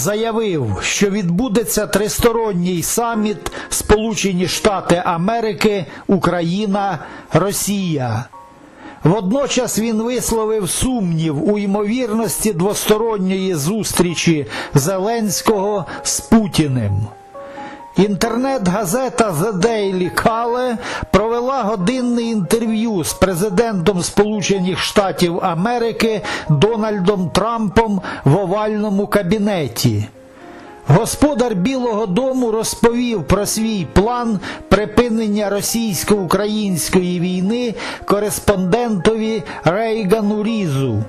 заявив, що відбудеться тристоронній саміт Сполучені Штати Америки, Україна, Росія. Водночас він висловив сумнів у ймовірності двосторонньої зустрічі Зеленського з Путіним. Інтернет-газета The Daily Caller провела годинне інтерв'ю з президентом Сполучених Штатів Америки Дональдом Трампом в овальному кабінеті. Господар Білого Дому розповів про свій план припинення російсько-української війни кореспондентові Рейгану Різу.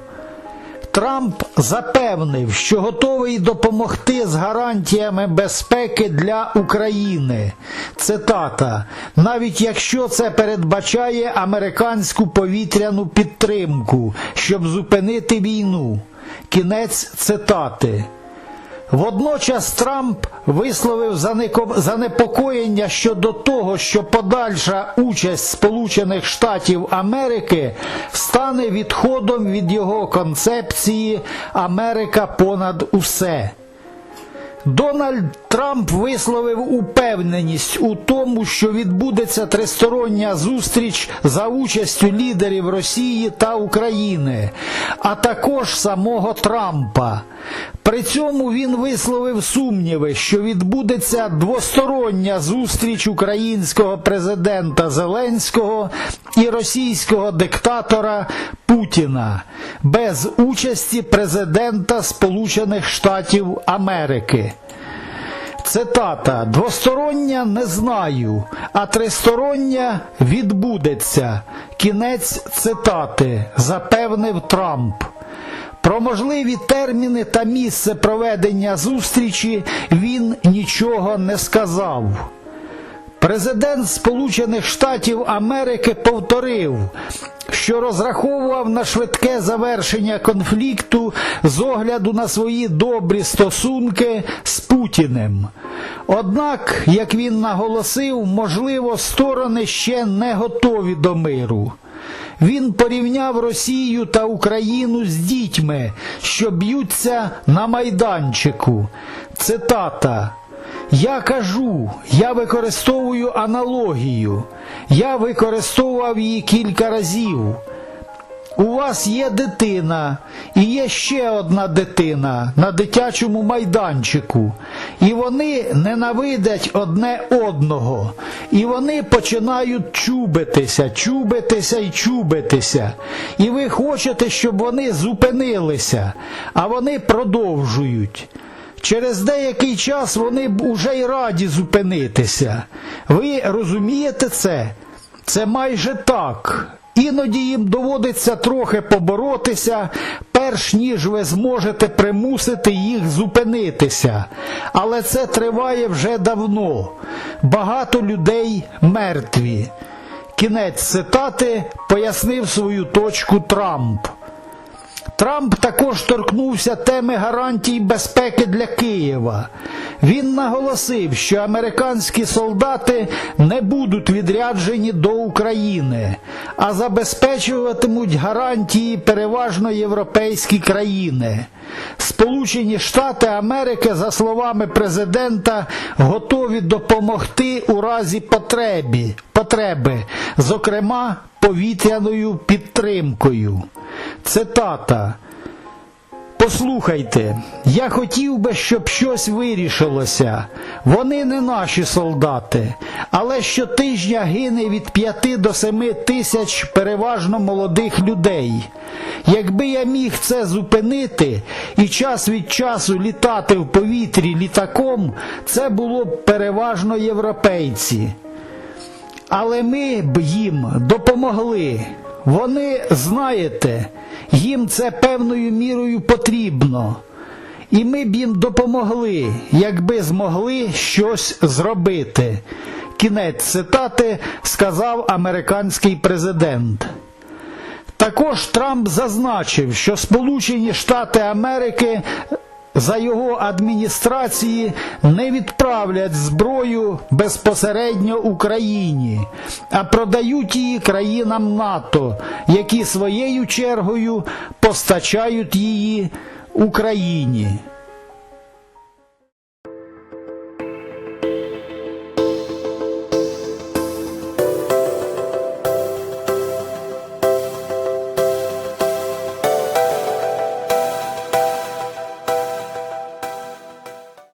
Трамп запевнив, що готовий допомогти з гарантіями безпеки для України. Цитата: навіть якщо це передбачає американську повітряну підтримку, щоб зупинити війну. Кінець цитати. Водночас Трамп висловив занепокоєння щодо того, що подальша участь Сполучених Штатів Америки стане відходом від його концепції Америка понад усе. Дональд Трамп висловив упевненість у тому, що відбудеться тристороння зустріч за участю лідерів Росії та України, а також самого Трампа. При цьому він висловив сумніви, що відбудеться двостороння зустріч українського президента Зеленського і російського диктатора Путіна без участі президента Сполучених Штатів Америки. Цитата двостороння не знаю, а тристороння відбудеться. Кінець цитати запевнив Трамп. Про можливі терміни та місце проведення зустрічі він нічого не сказав. Президент Сполучених Штатів Америки повторив, що розраховував на швидке завершення конфлікту з огляду на свої добрі стосунки з Путіним. Однак, як він наголосив, можливо, сторони ще не готові до миру. Він порівняв Росію та Україну з дітьми, що б'ються на майданчику. Цитата. Я кажу, я використовую аналогію. Я використовував її кілька разів. У вас є дитина, і є ще одна дитина на дитячому майданчику, і вони ненавидять одне одного, і вони починають чубитися, чубитися і чубитися. І ви хочете, щоб вони зупинилися, а вони продовжують. Через деякий час вони б уже й раді зупинитися. Ви розумієте це? Це майже так. Іноді їм доводиться трохи поборотися, перш ніж ви зможете примусити їх зупинитися. Але це триває вже давно. Багато людей мертві. Кінець цитати пояснив свою точку Трамп. Трамп також торкнувся теми гарантій безпеки для Києва. Він наголосив, що американські солдати не будуть відряджені до України, а забезпечуватимуть гарантії переважно європейські країни. Сполучені Штати Америки, за словами президента, готові допомогти у разі потребі, потреби, зокрема повітряною підтримкою. Цитата. Послухайте, я хотів би, щоб щось вирішилося. Вони не наші солдати, але щотижня гине від п'яти до семи тисяч переважно молодих людей. Якби я міг це зупинити і час від часу літати в повітрі літаком, це було б переважно європейці. Але ми б їм допомогли. Вони, знаєте, їм це певною мірою потрібно. І ми б їм допомогли, якби змогли щось зробити. Кінець цитати сказав американський президент. Також Трамп зазначив, що Сполучені Штати Америки за його адміністрації не відправлять зброю безпосередньо Україні, а продають її країнам НАТО, які своєю чергою постачають її Україні.